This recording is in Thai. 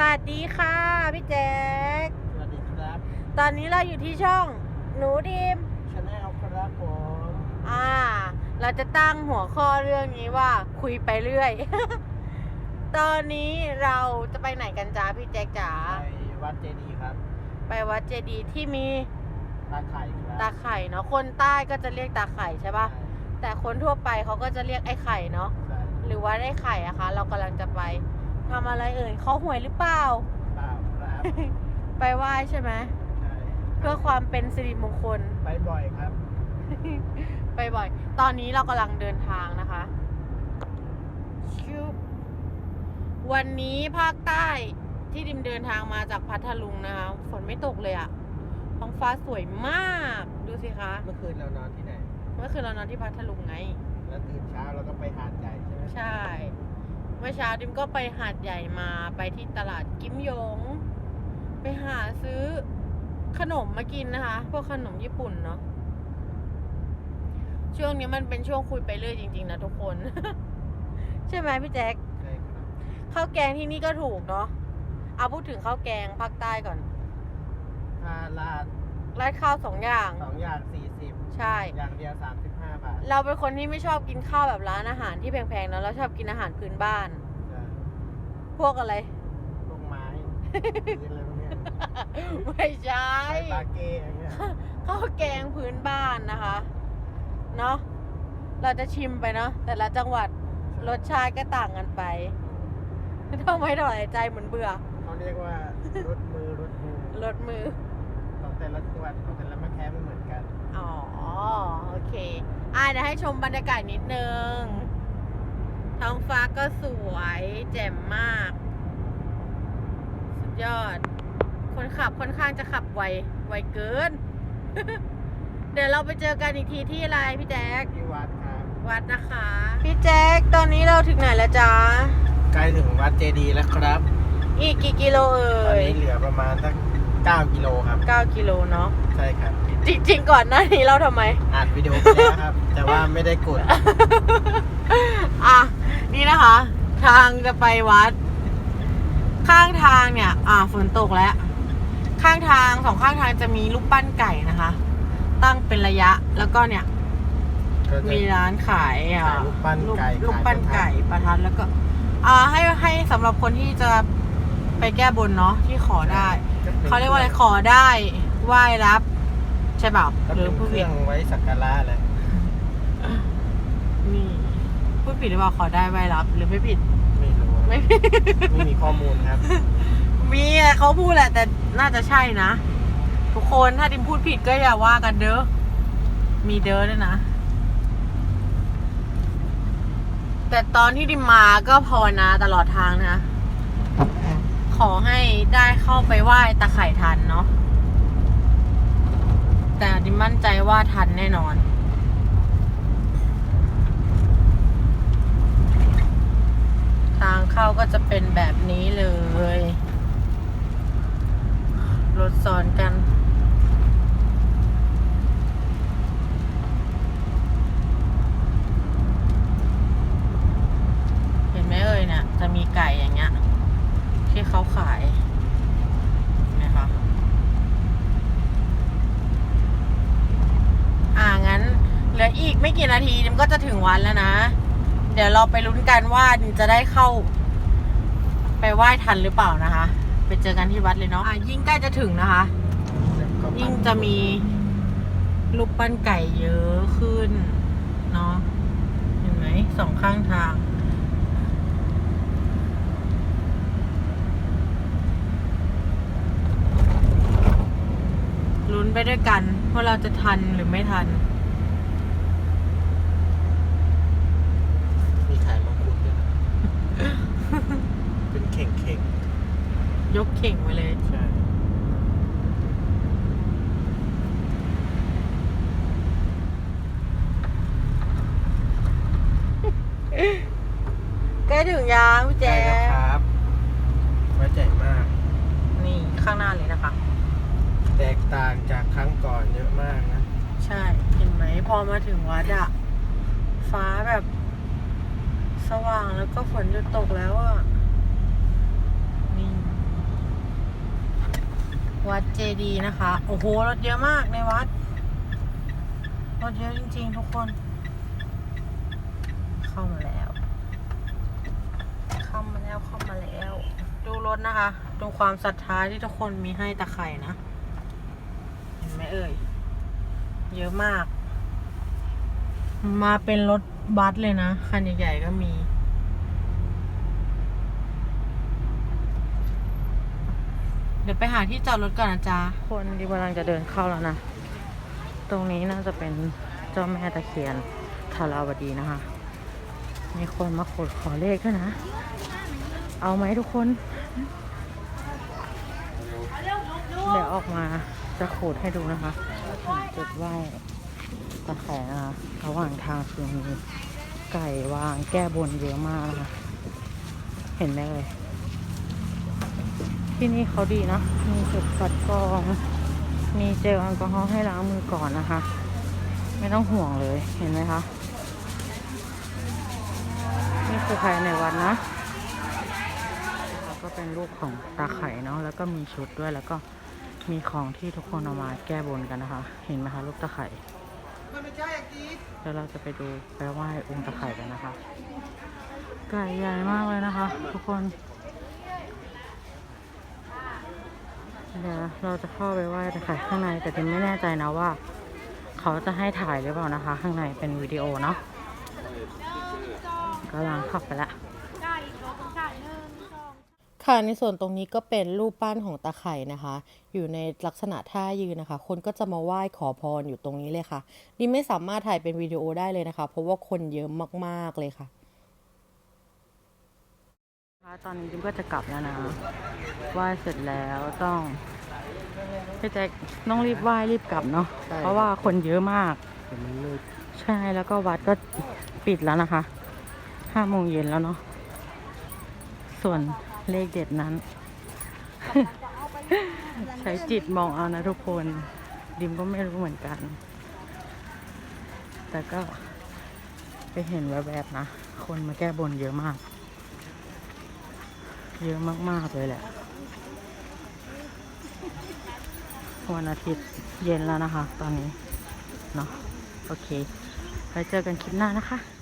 วัสดีค่ะ พี่แจ๊คสวัสดีครับตอนนี้เราอยู่ที่ช่อง หนูดีมชาแนลครับผมอ่า เราจะตั้งหัวข้อเรื่องนี้ว่าคุยไปเรื่อย ตอนนี้เราจะไปไหนกันจ้าพี่แจ๊คจ๋าไปวัดเจดีย์ครับ ไปวัดเจดีย์ที่มีตาไข่ครับตาไข่เนาะคนใต้ก็จะเรียกตาไข่ใช่ปะแต่คนทั่วไปเขาก็จะเรียกไอ้ไข่เนาะใช่หรือว่าไอ้ไข่อะคะ เรากำลังจะไป ทำอะไรเอ่ยเขาหวยหรือเปล่า เปล่าครับไปไหว้ใช่ไหมใช่เพื่อความเป็นสิริมงคล ไปบ่อยครับ ไปบ่อย ตอนนี้เรากำลังเดินทางนะคะชิววันนี้ภาคใต้ที่ดิมเดินทางมาจากพัทลุงนะคะ ฝนไม่ตกเลยอะท้องฟ้าสวยมาก ดูสิคะ เมื่อคืนเรานอนที่ไหน เมื่อคืนเรานอนที่พัทลุงไง แล้วตื่นเช้าเราก็ไปหาดใหญ่ใช่ไหมใช่ เมื่อเช้าดิมก็ไปหาดใหญ่มาไปที่ตลาดกิมยง ไปหาซื้อขนมมากินนะคะ พวกขนมญี่ปุ่นเนาะช่วงนี้มันเป็นช่วงคุยไปเรื่อยจริง ๆ นะทุกคน ใช่ไหมพี่แจ๊คใช่ครับข้าวแกงที่นี่ก็ถูกเนาะเอาพูดถึงข้าวแกงภาคใต้ก่อน ถ้าลาด ราดข้าวสองอย่าง สองอย่างสี่สิบใช่ อย่างเดียวสามสิบห้าบาทเราเป็นคนที่ไม่ชอบกินข้าวแบบร้านอาหารที่แพงๆเนาะเราชอบกินอาหารพื้นบ้าน ใช่พวกอะไรลงไม้พื้นอะไรพวกเนี้ยไม่ใช่ไปปาเก้อย่างเงี้ยข้าวแกงพื้นบ้านนะคะ เนาะเราจะชิมไปเนาะแต่ละจังหวัดรสชาติก็ต่างกันไปทำไมถอยใจเหมือนเบื่อ เขาเรียกว่ารถมือรถมือรสมือ ของแต่ละจังหวัดของแต่ละมะแคไม่เหมือนกัน อ๋อ โอเค อ่าเดี๋ยวให้ชมบรรยากาศนิดนึง ท้องฟ้าก็สวยแจ่มมาก สุดยอด คนขับค่อนข้างจะขับไว ไวเกิน เดี๋ยวเราไปเจอกันอีกทีที่อะไรพี่แจ๊คที่วัดครับ วัดนะคะ พี่แจ๊คตอนนี้เราถึงไหนแล้วจ๊ะ ใกล้ถึงวัดเจดีย์แล้วครับ อีกกี่กิโลเอ่ตอนยนี้เหลือประมาณสัก 9กิโลครับ 9กิโลเนาะใช่ครับ จริง ๆ ก่อนหน้านี้เราทำไม อัดวิดีโอไปแล้วครับ แต่ว่าไม่ได้กด อะ นี่นะคะ ทางจะไปวัด ข้างทางเนี่ย อ่าฝนตกแล้ว ข้างทางสองข้างทางจะมีรูปปั้นไก่นะคะ ตั้งเป็นระยะแล้วก็เนี่ย ก็จะ มีร้านขายอะขายรูปปั้นไก่รูปปั้นขายประทัด ไก่ประทัดแล้วก็ อ่าให้ให้สำหรับคนที่จะไป แก้บนเนาะที่ขอได้ เขาเรียกว่าอะไรขอได้ไหว้รับ ใช่เปล่าก็หรืเป็อนผู้เคผิรื่ดองไว้สักการะแหละนี่พูดผิดหรือเปล่าขอได้ไหว้รับ หรือไม่ผิดไม่รู้ไม่ผิด ไม่มีข้อมูลครับ มีอะเขาพูดแหละ แต่น่าจะใช่นะ ทุกคนถ้าดิมพูดผิดก็อย่าว่ากันเด้อมีเด้อด้วยนะ แต่ตอนที่ดิมมาก็ภาวนาตลอดทางนะ ขอให้ได้เข้าไปไหว้ตะไคร่ทันเนาะแต่ดิมมั่นใจว่าทันแน่นอน ทางเข้าก็จะเป็นแบบนี้เลย รถซ้อนกัน เห็นไหมเอ่ยเนี่ย จะมีไก่อย่างเงี้ย ที่เขาขายเห็นไหมคะ อ่างั้น เหลืออี กี่นาทีมันก็จะถึงวันแล้วนะ เดี๋ยวเราไปลุ้นกันว่าจะได้เข้า ไปไหว้ทันหรือเปล่านะคะ ไปเจอกันที่วัดเลยเนาะะยิ่งใกล้จะถึงนะคะ ยิ่งจะมีรูปปั้นไก่เยอะขึ้นเนาะเห็นไหมสองข้างทางลุ้นไปด้วยกันว่าเราจะทันหรือไม่ทัน มีขายมังคุดด้วยนะ เป็นเข่งเข่ง ยกเข่งไปเลยๆใช่ใกล้ถึงยังพี่ใช่แจ๊แล้วครับ ไว้ใจมาก นี่ข้างหน้าเลยนะคะ แตกต่างจากครั้งก่อนเยอะมากนะ ใช่ เห็นไหมพอมาถึงวัดอะฟ้าแบบ สว่างแล้วก็ฝนหยุดตกแล้วอะนี่ วัดเจดีย์นะคะ โอ้โห รถเยอะมากในวัด รถเยอะจริง ๆ ทุกคน เข้ามาแล้ว เข้ามาแล้วเข้ามาแล้ว ดูรถนะคะ ดูความศรัทธาที่ทุกคนมีให้ตะไคร่นะ เห็นไหมเอ่ย เยอะมาก มาเป็นรถบัสเลยนะ คันใหญ่ๆก็มี เดี๋ยวไปหาที่จอดรถก่อนนะจ๊ะ คนที่กำลังจะเดินเข้าแล้วนะ ตรงนี้น่าจะเป็นเจ้าแม่ตะเคียนทาราวดีนะคะ มีคนมาขดขอเลขด้วยนะ เอาไหมทุกคน เดี๋ยวออกมาจะขูดให้ดูนะคะถึงจุดไหว้ตะแคงนะคะระหว่างทางคือมีไก่วางแก้บนเยอะมากนะคะ เห็นไหมเลย ที่นี่เขาดีนะ มีจุดคัดกรอง มีเจลแอลกอฮอล์ให้ล้างมือก่อนนะคะ ไม่ต้องห่วงเลย เห็นไหมคะ นี่คือภายในวัดนะแล้วก็เป็นรูปของตาไข่เนาะ แล้วก็มีชุดด้วย แล้วก็มีของที่ทุกคนเอามาแก้บนกันนะคะ เห็นไหมคะรูปตาไข่เดี๋ยวเราจะไปดูไปไหว้องค์ตาไข่กันนะคะ ไก่ใหญ่มากเลยนะคะ ทุกคน เดี๋ยวเราจะเข้าไปไหว้ตะไคร่ข้างในแต่ทิมไม่แน่ใจนะว่า เขาจะให้ถ่ายหรือเปล่านะคะ ข้างในเป็นวิดีโอเนาะกำลังข้าไปละค่ะในส่วนตรงนี้ก็เป็นรูปปั้นของตาไข่นะคะ อยู่ในลักษณะท่ายืนนะคะ คนก็จะมาไหว้ขอพรอยู่ตรงนี้เลยค่ะนี่ไม่สามารถถ่ายเป็นวิดีโอได้เลยนะคะ เพราะว่าคนเยอะมากๆเลยค่ะ ตอนนี้จิมก็จะกลับแล้วนะไหว้เสร็จแล้วต้องพี่แจ็คต้องรีบไหว้รีบกลับเนาะเพราะว่าคนเยอะมาก เดี๋ยวมันเลิกใช่แล้วก็วัดก็ปิดแล้วนะคะห้าโมงเย็นแล้วเนาะส่วนเลขเด็ดนั้น ใช้จิตมองเอานะทุกคน ดิมก็ไม่รู้เหมือนกัน แต่ก็ไปเห็นแวบๆนะ คนมาแก้บนเยอะมาก เยอะมาก ๆ เลยแหละ วันอาทิตย์เย็นแล้วนะคะ ตอนนี้ เนาะโอเค ไว้เจอกันคลิปหน้านะคะ